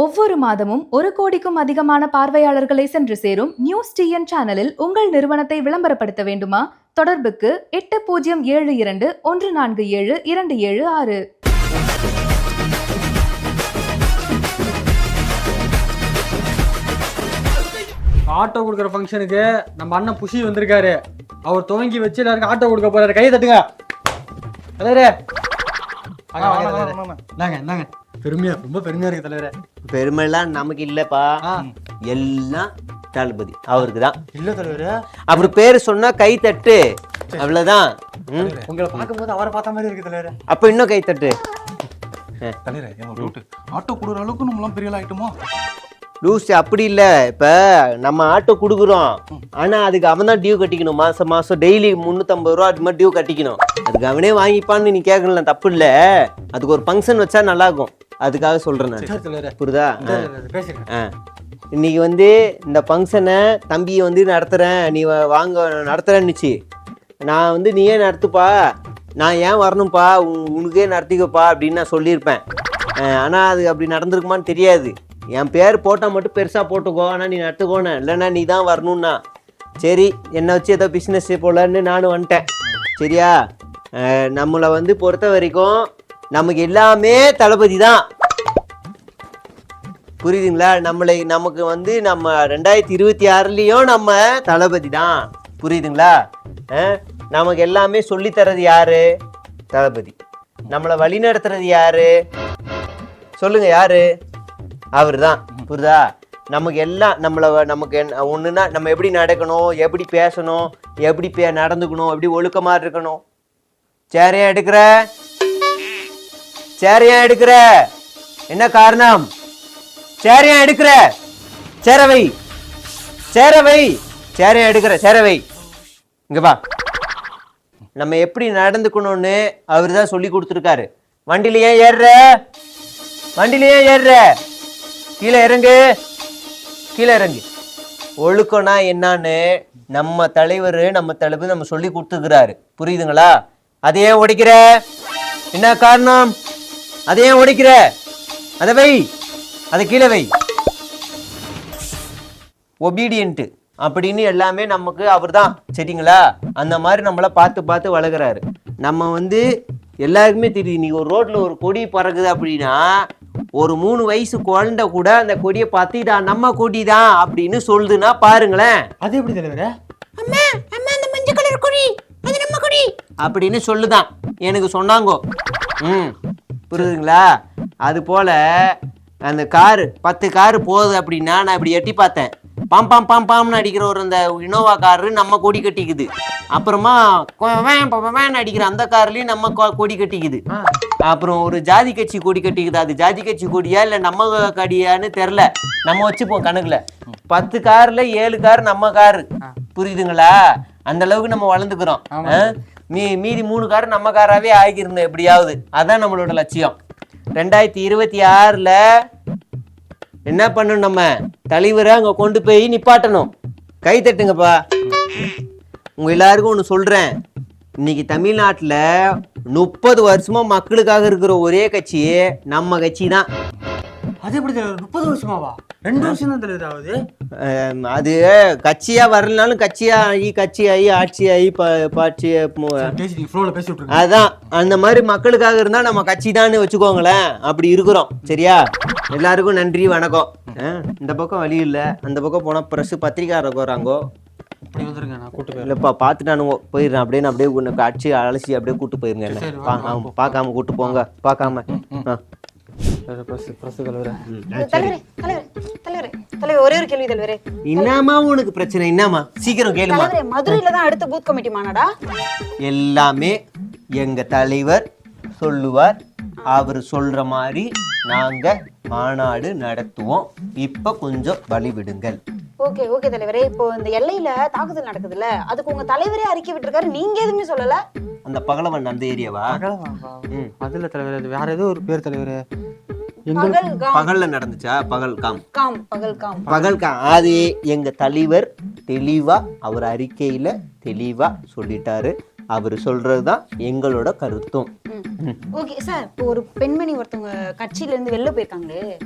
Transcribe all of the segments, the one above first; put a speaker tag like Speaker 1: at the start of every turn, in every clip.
Speaker 1: ஒவ்வொரு மாதமும் ஒரு கோடிக்கும் அதிகமான பார்வையாளர்களை சென்று சேரும் நியூஸ் டிஎன் சேனலில் உங்கள் நிறுவனத்தை விளம்பரப்படுத்த வேண்டுமா? தொடர்புக்கு எட்டு பூஜ்ஜியம் ஏழு இரண்டு ஒன்று நான்கு ஏழு இரண்டு ஏழு ஆறு.
Speaker 2: ஆட்டோ கொடுக்குற ஃபங்க்ஷனுக்கு நம்ம அண்ணன் புஷி வந்திருக்காரு. அவர் துவங்கி வச்சு எல்லாருக்கும் ஆட்டோ கொடுக்க போறாரு. கை தட்டுங்க. வாங்க, வாங்க, பெருமையா ரொம்ப பெருமையா இருக்கு தலைவரே.
Speaker 3: பெருமைலாம் நமக்கு இல்லப்பா. எல்லாம் தளபதி அவருக்கு தான்.
Speaker 2: இல்ல தலைவரே.
Speaker 3: அவர் பேர் சொன்னா கை தட்டு. அவ்வளவுதான். ம்.
Speaker 2: உங்களை பார்க்கும்போது அவரை பார்த்த மாதிரி இருக்கு தலைவரே.
Speaker 3: அப்ப இன்னும் கை தட்டு.
Speaker 4: தலைவரே ஆட்டோ கொடுக்குற அளவுக்கு நம்மளாம் பெரிய ஆயிட்டோமோ?
Speaker 3: லூஸ் அப்படி இல்ல. இப்ப நம்ம ஆட்டோ குடுக்குறோம். ஆனா அதுக்கு அவன் தான் டியூ கட்டிக்கணும். மாசம் மாசம் டெய்லி முந்நூத்தம்பது ரூபா அது மாதிரி டியூ கட்டிக்கணும். அதுக்கு அவனே வாங்கிப்பான்னு நீ கேட்கல தப்பு இல்ல. அதுக்கு ஒரு ஃபங்க்ஷன் வச்சா நல்லா இருக்கும் அதுக்காக சொல்றேன் நான். புரியுதா? இன்னைக்கு வந்து இந்த ஃபங்க்ஷனை தம்பியை வந்து நடத்துகிறேன் நீ வாங்க நடத்துகிறேன்னுச்சு நான் வந்து நீயே நடத்துப்பா. நான் ஏன் வரணும்ப்பா? உன்- உனக்கே நடத்திக்கப்பா அப்படின்னு நான் சொல்லியிருப்பேன். ஆனால் அது அப்படி நடந்திருக்குமான்னு தெரியாது. என் பேர் போட்டால் மட்டும் பெருசாக போட்டுக்கோ ஆனால் நீ நடத்துக்கோன்னு இல்லைன்னா நீ தான் வரணும்னா. சரி என்னை வச்சு ஏதோ பிஸ்னஸ் போலன்னு நானும் வந்துட்டேன். சரியா? நம்மளை வந்து பொறுத்த வரைக்கும் நமக்கு எல்லாமே தளபதி தான் புரியுதுங்களா? நம்மளை நமக்கு வந்து நம்ம ரெண்டாயிரத்தி இருபத்தி ஆறுலேயும் நம்ம தளபதி தான் புரியுதுங்களா நமக்கு எல்லாமே சொல்லித்தரது தர்றது யாரு? தளபதி. நம்மளை வழி நடத்துறது யாரு? சொல்லுங்க யாரு? அவர் தான் புரியுதா? நமக்கு எல்லாம் நம்மளை வ- நமக்கு என்ன ஒன்றுனா நம்ம எப்படி நடக்கணும்? எப்படி பேசணும்? எப்படி பே நடந்துக்கணும்? எப்படி ஒழுக்கமாக இருக்கணும்? சேரையா எடுக்கிற? சேரையா எடுக்கிற. என்ன காரணம்? சேரையா எடுக்கிற. சேரவை. சேரவை. சேரையா எடுக்கிற. சேரவை. இங்க வா. நம்ம எப்படி நடந்துக்கணும்னு அவர் தான் சொல்லி கொடுத்துருக்காரு. வண்டியில ஏன் ஏறுற? வண்டியில ஏன் ஏறுற? கீழே இறங்கு. கீழே இறங்கு. ஒழுக்கம்னா என்னன்னு நம்ம தலைவர் நம்ம தலைவர் நம்ம சொல்லி கொடுத்துக்கிறாரு. புரியுதுங்களா? அதை ஏன் உடைக்கிற? என்ன காரணம்? அதை ஏன் உடைக்கிற. அதை வை. அதை கீழே வை. ஒபீடியன்ட்டு அப்படின்னு எல்லாமே நமக்கு அவர் தான் சரிங்களா? அந்த மாதிரி நம்மளை பார்த்து பார்த்து வளர்க்குறாரு. நம்ம வந்து எல்லாருக்குமே தெரியுது நீ ஒரு ரோட்ல ஒரு கொடி பறக்குது அப்படின்னா ஒரு மூணு வயசு குழந்தை கூட அந்த கொடியை பார்த்து இதா நம்ம கொடி தான் அப்படின்னு சொல்லுதுன்னா பாருங்களேன்.
Speaker 2: அது எப்படி தலைவரே?
Speaker 3: அப்படின்னு சொல்லுதான். எனக்கு சொன்னாங்கோ. ம். புரியுதுங்களா? அது போல அந்த காரு பத்து காரு போகுது அப்படின்னா நான் இப்படி எட்டி பார்த்தேன். பாம் பாம் பாம் பாம்னு அடிக்கிற ஒரு அந்த இனோவா காரு நம்ம கொடி கட்டிக்குது. அப்புறமா வேன் அடிக்கிற அந்த கார்லயும் நம்ம கொடி கட்டிக்குது. அப்புறம் ஒரு ஜாதி கட்சி கொடி கட்டிக்குது. அது ஜாதி கட்சி கொடியா இல்ல நம்ம கடியான்னு தெரில நம்ம வச்சுப்போம் கணக்குல. பத்து கார்ல ஏழு கார் நம்ம காரு. புரியுதுங்களா? அந்த அளவுக்கு நம்ம வளர்ந்துக்கிறோம்? மீ மீதி மூணு கார் நம்ம காராவே ஆகியிருந்தோம் எப்படியாவது. அதான் நம்மளோட லட்சியம். ரெண்டாயிரத்தி இருபத்தி ஆறுல என்ன பண்ணணும் நம்ம? தலைவரை அங்க கொண்டு போய் நிப்பாட்டணும். கை தட்டுங்கப்பா. உங்க எல்லாருக்கும் ஒன்று சொல்றேன். இன்னைக்கு தமிழ்நாட்டுல முப்பது வருஷமா மக்களுக்காக இருக்கிற ஒரே கட்சி நம்ம கட்சி தான்
Speaker 2: அது எப்படி முப்பது வருஷமாவா? ரெண்டு வருஷம் தான் தலைவர் ஆகுது
Speaker 3: அது கட்சியா வரலனாலும் கட்சியா ஆகி கட்சி ஆகி ஆட்சி ஆகி பாட்சி அதான் அந்த மாதிரி மக்களுக்காக இருந்தா நம்ம கட்சி தான் வச்சுக்கோங்களேன். அப்படி இருக்கிறோம் சரியா? எல்லாருக்கும் நன்றி வணக்கம். இந்த பக்கம் வழி இல்ல. அந்த பக்கம் போனா பிரஸ் பத்திரிக்காரங்க வராங்கோ இல்லப்பா பார்த்துட்டானுங்க. போயிடுறேன் அப்படியே நான் அப்படியே உன்னை அடிச்சு அலசி அப்படியே கூட்டு போயிருங்க என்ன.
Speaker 2: சரி,
Speaker 3: பா- ஆமா, பார்க்காம கூட்டு போங்க பார்க்காம. ஆ. என்னம்மா உனக்கு பிரச்சனை? என்னம்மா சீக்கிரம் கேளுமா
Speaker 5: மதுரையில தான் அடுத்த பூத் கமிட்டி மாநாடா?
Speaker 3: எல்லாமே எங்க தலைவர் சொல்லுவார். அவர் சொல்ற மாதிரி நாங்க மாநாடு நடத்துவோம். இப்ப கொஞ்சம் வழி விடுங்கள்.
Speaker 5: ஓகே ஓகே தலைவரே. இப்போ இந்த எல்லையில தாக்குதல் நடக்குதுல்ல அதுக்கு உங்க தலைவரே அறிக்கை விட்டுருக்காரு. நீங்க எதுவுமே சொல்லல?
Speaker 3: அந்த பகலவன் அந்த ஏரியாவா.
Speaker 2: அதுல தலைவர் வேற ஏதோ ஒரு பேர் தலைவர்.
Speaker 3: பகல்ல நடந்துச்சா? பகல் காம்.
Speaker 5: காம் பகல் காம்.
Speaker 3: பகல் காம். அது எங்க தலைவர் தெளிவா அவர் அறிக்கையில தெளிவா சொல்லிட்டாரு. அவர் சொல்றதுதான் எங்களோட கருத்தும்.
Speaker 5: ஓகே சார் இப்போ ஒரு பெண்மணி ஒருத்தவங்க கட்சியில இருந்து வெளில போயிருக்காங்களே.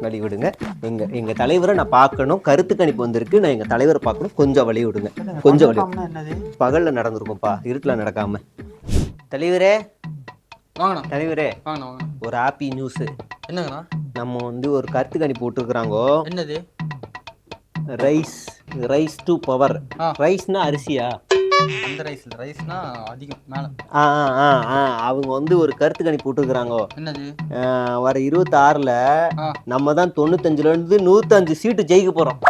Speaker 3: வழி விடுங்க எங்க எங்க தலைவரை நான் பார்க்கணும். கருத்து கணிப்பு வந்திருக்கு. நான் எங்க தலைவரை பார்க்கணும். கொஞ்சம் வழி. விடுங்க கொஞ்சம் வழி பகல்ல நடந்திருக்கும்ப்பா. இருட்டுல நடக்காம. தலைவரே
Speaker 2: வாங்கண்ணா.
Speaker 3: தலைவரே
Speaker 2: வாங்கண்ணா வாங்க
Speaker 3: ஒரு ஹாப்பி நியூஸ்
Speaker 2: என்னங்கண்ணா?
Speaker 3: நம்ம வந்து ஒரு கருத்து கணிப்பு விட்டுருக்குறாங்கோ
Speaker 2: என்னது?
Speaker 3: ரைஸ் ரைஸ் டு பவர்
Speaker 2: ஆ.
Speaker 3: ரைஸ்னா அரிசியா?
Speaker 2: அந்த ரைஸ்ல ரைஸ்னா அதிகம் மேல.
Speaker 3: ஆ ஆ ஆ ஆ. அவங்க வந்து ஒரு கருத்து கணிப்பு விட்டுருக்குறாங்கோ
Speaker 2: என்னது?
Speaker 3: வர இருபத்தாறுல
Speaker 2: ஆ.
Speaker 3: நம்ம தான் தொண்ணூத்தஞ்சுல இருந்து நூத்தஞ்சு சீட்டு ஜெயிக்க போறோம்.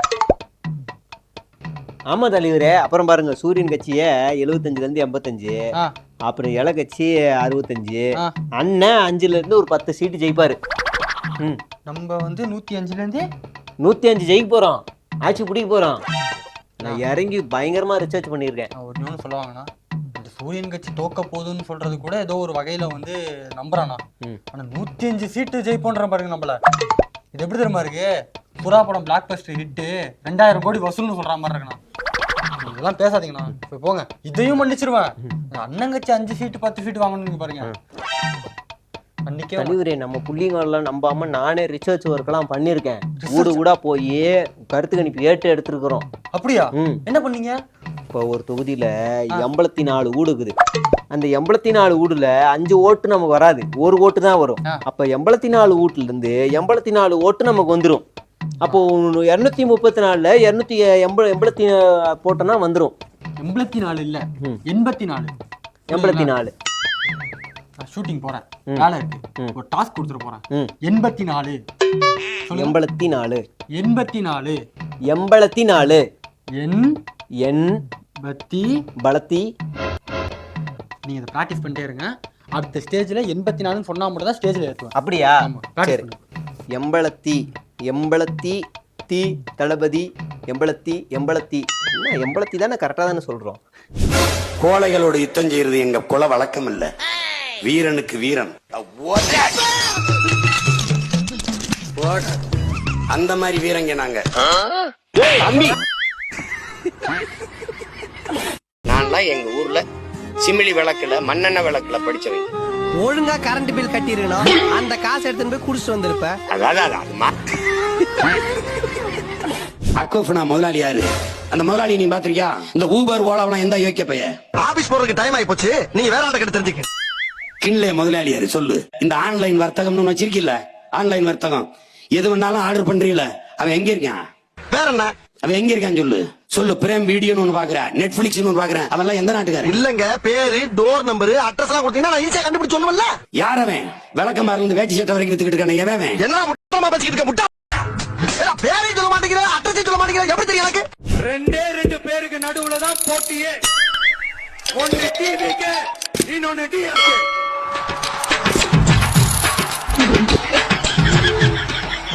Speaker 3: ஆமா தலைவரே. அப்புறம் பாருங்க சூரியன் கட்சிய எழுபத்தஞ்சுல இருந்து எண்பத்தஞ்சு.
Speaker 2: ஆ.
Speaker 3: அப்புறம் இலை கட்சி அறுபத்தஞ்சு அண்ணன் அஞ்சுல இருந்து ஒரு பத்து சீட்டு ஜெயிப்பாரு. ம்.
Speaker 2: நம்ம வந்து நூத்தி அஞ்சுல இருந்து
Speaker 3: நூத்தி அஞ்சு ஜெயிக்க போறோம். ஆட்சி பிடிக்க போறோம். நான் இறங்கி பயங்கரமா ரிசர்ச் பண்ணியிருக்கேன்.
Speaker 2: ஒரு நியூஸ் சொல்லுவாங்கண்ணா இந்த சூரியன் கட்சி தோக்க போகுதுன்னு சொல்றது கூட ஏதோ ஒரு வகையில வந்து நம்புறானா.
Speaker 3: ம்.
Speaker 2: ஆனா நூத்தி அஞ்சு சீட்டு ஜெயிப்போன்ற பாருங்க நம்மள. இது எப்படி தெரியுமா இருக்கு? புறா படம் பிளாக் பஸ்டர் ஹிட்டு ரெண்டாயிரம் கோடி வசூல்னு சொல்ற மாதிரி இருக்குண்ணா. இதெல்லாம் பேசாதீங்கண்ணா. போய் போங்க. இதையும் மன்னிச்சிருவேன். அண்ணன் கட்சி அஞ்சு சீட்டு பத்து சீட்டு வாங்கணும்னு பாருங்க. அன்னைக்கே
Speaker 3: தலைவரே நம்ம புள்ளிங்கெல்லாம் நம்பாம நானே ரிசர்ச் ஒர்க் எல்லாம் பண்ணியிருக்கேன். ஊடு ஊடா போய் கருத்து கணிப்பு ஏற்று எடுத்திருக்கிறோம்.
Speaker 2: அப்படியா? என்ன பண்ணீங்க?
Speaker 3: இப்போ ஒரு தொகுதியில எண்பத்தி நாலு ஊடு இருக்குது. அந்த எண்பத்தி நாலு ஊடுல அஞ்சு ஓட்டு நமக்கு வராது. ஒரு ஓட்டு தான் வரும். அப்ப எண்பத்தி நாலு வீட்டுல இருந்து எண்பத்தி நாலு ஓட்டு நமக்கு வந்துரும். அப்போ இருநூத்தி முப்பத்தி நாலுல இருநூத்தி எண்ப எண்பத்தி போட்டோம்னா வந்துரும்.
Speaker 2: எண்பத்தி நாலு இல்ல. எண்பத்தி நாலு.
Speaker 3: எண்பத்தி நாலு.
Speaker 2: ஷூட்டிங் போறேன். வேலை இருக்கு. ஒரு டாஸ்க் கொடுத்துட்டு போறேன். எண்பத்தி நாலு.
Speaker 3: எண்பத்தி நாலு.
Speaker 2: எண்பத்தி நாலு.
Speaker 3: எண்பத்தி நாலு.
Speaker 2: எண்
Speaker 3: எண்
Speaker 2: பத்தி.
Speaker 3: பலத்தி.
Speaker 2: நீங்க இதை ப்ராக்டிஸ் பண்ணிட்டே இருங்க. அடுத்த ஸ்டேஜ்ல எண்பத்தி நாலுன்னு சொன்னா மட்டும் தான் ஸ்டேஜ்ல ஏற்றுவேன்
Speaker 3: அப்படியா?
Speaker 2: பண்ணுங்க.
Speaker 3: எம்பளத்தி தி தீ தளபதி எம்பளத்தி எம்பளத்தி என்ன எம்பளத்தி தானே? கரெக்டாக தானே சொல்கிறோம்
Speaker 6: கோழைகளோட யுத்தம் செய்யறது எங்க குல வழக்கம் இல்ல. வீரனுக்கு வீரன். அந்த மாதிரி வீரங்க நாங்க. நான்லாம் எங்க ஊர்ல சிமிலி விளக்குல மண்ணெண்ண விளக்குல படிச்சவங்க
Speaker 7: ஒழுங்கா கரண்ட் பில் கட்டிருக்கணும். அந்த காசு எடுத்துன்னு போய் குடிச்சிட்டு வந்திருப்ப.
Speaker 6: அக்கோஃபனா முதலாளி யாரு? அந்த முதலாளி நீ பாத்திருக்கியா இந்த ஊபர் ஓலாவனா எந்த யோக்கிய பைய
Speaker 7: ஆபீஸ் போறதுக்கு டைம் ஆயி போச்சு நீங்க வேற ஆட்ட கிட்ட தெரிஞ்சுக்க.
Speaker 6: கிண்லே முதலாளி யாரு? சொல்லு. இந்த ஆன்லைன் வர்த்தகம்னு ஒண்ணு வச்சிருக்கில்ல? ஆன்லைன் வர்த்தகம். எது வேணாலும் ஆர்டர் பண்றீல அவன் எங்க இருக்கான்?
Speaker 7: வேற என்ன?
Speaker 6: அவன் எங்க இருக்கான்னு சொல்லு. சொல்லு பிரேம் வீடியோன்னு ஒண்ணு பாக்குறேன். நெட்ஃபிளிக்ஸ் ஒண்ணு பாக்குறேன். அவன்லாம் எந்த நாட்டுக்காரன்?
Speaker 7: இல்லங்க பேரு டோர் நம்பர் அட்ரஸ் எல்லாம் கொடுத்தீங்கன்னா நான் ஈஸியா கண்டுபிடிச்சு சொல்லுவல்ல
Speaker 6: யார் அவன்? விளக்கமாரில இருந்து வேட்டி சட்டை வரைக்கும் எடுத்துக்கிட்டு இருக்கானே எவன் அவன்?
Speaker 7: என்ன முட்டமா பேசிக்கிட்டு இருக்க முட்டா? பேரையும் சொல்ல மாட்டேங்கிற அட்ரஸையும் சொல்ல மாட்டேங்கிற எப்படி தெரியும் எனக்கு?
Speaker 6: ரெண்டே ரெண்டு பேருக்கு நடுவுல தான் போட்டியே. ஒன்னு டிவிக்கு இன்னொன்னு டிஎம்கே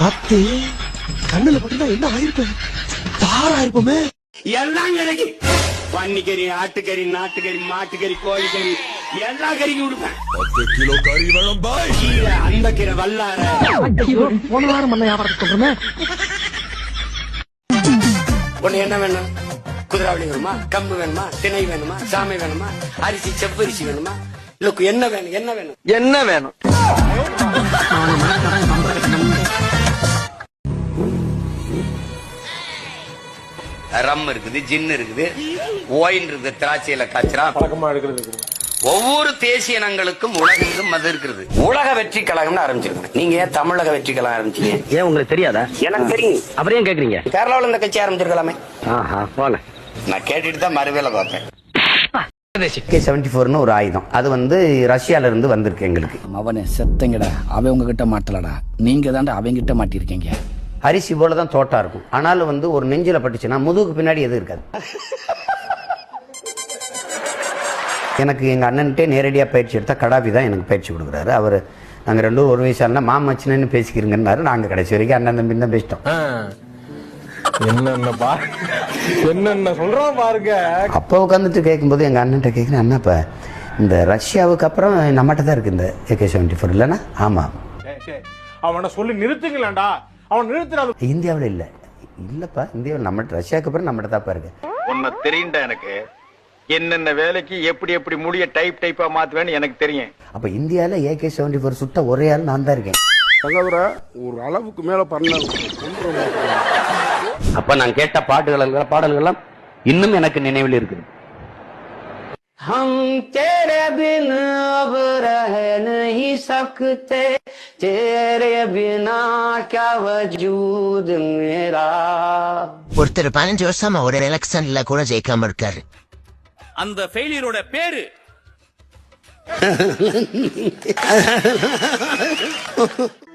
Speaker 7: அத்தி கண்ணுல பட்டுனா என்ன ஆயிருப்பேன் பாரா இருப்போமே
Speaker 6: எல்லாம் கிடைக்கும் பன்னிக்கறி ஆட்டுக்கறி நாட்டுக்கறி மாட்டுக்கறி கோழிக்கறி எல்லா கறிக்கும் கொடுப்பேன் கிலோ கறி வேணும் கீரை அந்த கீரை வல்லார.
Speaker 7: போன வாரம் பண்ண வியாபாரத்தை சொல்றமே.
Speaker 6: உன்னை என்ன வேணும்? குதிராவளி வேணுமா? கம்பு வேணுமா? திணை வேணுமா? சாமை வேணுமா? அரிசி செவ்வரிசி வேணுமா? இல்ல என்ன வேணும்? என்ன வேணும்?
Speaker 7: என்ன வேணும்?
Speaker 6: ரம் இருக்குது ஜின் இருக்குது ஓயின் இருக்குது திராட்சையில காய்ச்சறா ஒவ்வொரு தேசிய இனங்களுக்கும் உலகெங்கும் மது இருக்கிறது உலக வெற்றி கழகம்னு ஆரம்பிச்சிருக்கேன் நீங்க ஏன் தமிழக வெற்றி கழகம் ஆரம்பிச்சீங்க?
Speaker 8: ஏன் உங்களுக்கு தெரியாதா?
Speaker 6: எனக்கு தெரியும்.
Speaker 8: அப்புறம் ஏன் கேக்குறீங்க?
Speaker 6: கேரளாவில் இந்த கட்சி ஆரம்பிச்சிருக்கலாமே.
Speaker 8: ஆஹா போங்க
Speaker 6: நான் கேட்டுட்டு தான் மறுவேலை பார்த்தேன்.
Speaker 9: செவன்டி ஃபோர்னு ஒரு ஆயுதம். அது வந்து ரஷ்யால இருந்து வந்திருக்கு எங்களுக்கு.
Speaker 10: அவனே செத்தங்கடா. அவன் உங்ககிட்ட மாட்டலடா. நீங்க தாண்டா அவங்கிட்ட மாட்டிருக்கீங்க
Speaker 9: அரிசி போல தான் தோட்டா இருக்கும். ஆனாலும் வந்து ஒரு நெஞ்சில பட்டுச்சுன்னா முதுகுக்கு பின்னாடி எதுவும் இருக்காது. எனக்கு எங்க அண்ணன்ட்டே நேரடியாக பயிற்சி எடுத்தா கடாபி தான் எனக்கு பயிற்சி கொடுக்குறாரு. அவர் நாங்க ரெண்டு ஒரு வயசானா மாமச்சினன்னு பேசிக்கிறீங்கன்னாரு. நாங்க கடைசி வரைக்கும் அண்ணன் தம்பி தான் பேசிட்டோம்.
Speaker 2: என்னென்ன பா என்னென்ன சொல்றோம் பாருங்க.
Speaker 9: அப்போ உட்காந்துட்டு கேட்கும்போது எங்க அண்ணன்ட்ட கேட்குறேன் அண்ணா இப்ப இந்த ரஷ்யாவுக்கு அப்புறம் நம்மகிட்ட தான் இருக்கு இந்த ஏகே செவன்டி ஃபோர் இல்லைன்னா? ஆமாம்
Speaker 4: அவனை சொல்லி நிறுத்துங்களேன்டா. அவன் நிறுத்துறாது
Speaker 9: இந்தியாவில் இல்லை இல்லைப்பா இந்தியாவில் நம்ம ரஷ்யாவுக்கு அப்புறம் நம்மகிட்ட தான்ப்பா இருக்கு
Speaker 11: உன்னை தெரியும்டா எனக்கு என்னென்ன வேலைக்கு எப்படி எப்படி முடிய டைப் டைப்பா மாத்துவேன்னு எனக்கு தெரியும்
Speaker 9: அப்போ இந்தியாவில் ஏகே செவன்டி ஃபோர் சுட்ட ஒரே ஆள் நான் தான் இருக்கேன்
Speaker 12: தங்கதுரை ஒரு அளவுக்கு மேல பண்ண
Speaker 6: அப்ப நான் கேட்ட பாட்டுகள் பாடல்கள்லாம் இன்னும் எனக்கு நினைவில் இருக்குது
Speaker 9: हम तेरे बिन अब रह नहीं सकते तेरे बिना क्या वजूद मेरा
Speaker 13: ஒருத்தர் பதினஞ்சு வருஷமா ஒரு எலெக்ஷன்ல கூட ஜெயிக்காம இருக்காரு
Speaker 12: அந்த ஃபெயிலியரோட பேரு